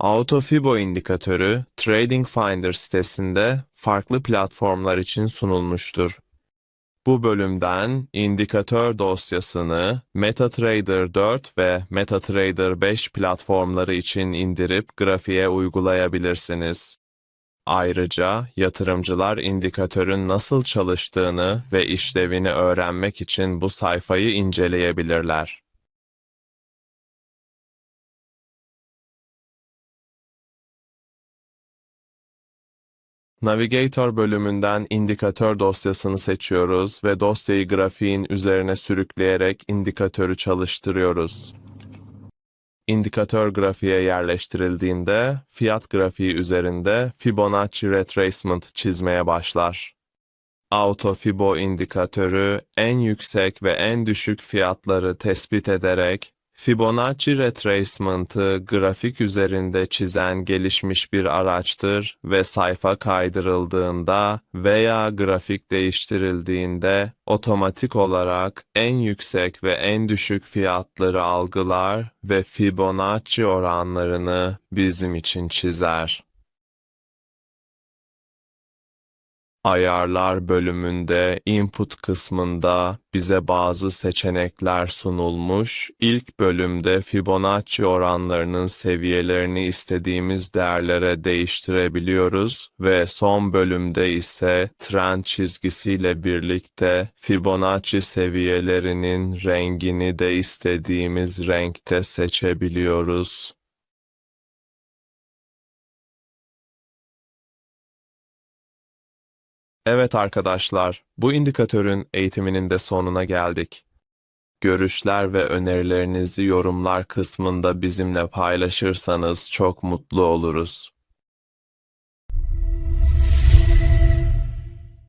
AutoFibo indikatörü Trading Finder sitesinde farklı platformlar için sunulmuştur. Bu bölümden indikatör dosyasını MetaTrader 4 ve MetaTrader 5 platformları için indirip grafiğe uygulayabilirsiniz. Ayrıca yatırımcılar indikatörün nasıl çalıştığını ve işlevini öğrenmek için bu sayfayı inceleyebilirler. Navigator bölümünden indikatör dosyasını seçiyoruz ve dosyayı grafiğin üzerine sürükleyerek indikatörü çalıştırıyoruz. İndikatör grafiğe yerleştirildiğinde fiyat grafiği üzerinde Fibonacci retracement çizmeye başlar. AutoFibo indikatörü en yüksek ve en düşük fiyatları tespit ederek Fibonacci retracement'ı grafik üzerinde çizen gelişmiş bir araçtır ve sayfa kaydırıldığında veya grafik değiştirildiğinde otomatik olarak en yüksek ve en düşük fiyatları algılar ve Fibonacci oranlarını bizim için çizer. Ayarlar bölümünde input kısmında bize bazı seçenekler sunulmuş. İlk bölümde Fibonacci oranlarının seviyelerini istediğimiz değerlere değiştirebiliyoruz ve son bölümde ise trend çizgisiyle birlikte Fibonacci seviyelerinin rengini de istediğimiz renkte seçebiliyoruz. Evet arkadaşlar, bu indikatörün eğitiminin de sonuna geldik. Görüşler ve önerilerinizi yorumlar kısmında bizimle paylaşırsanız çok mutlu oluruz.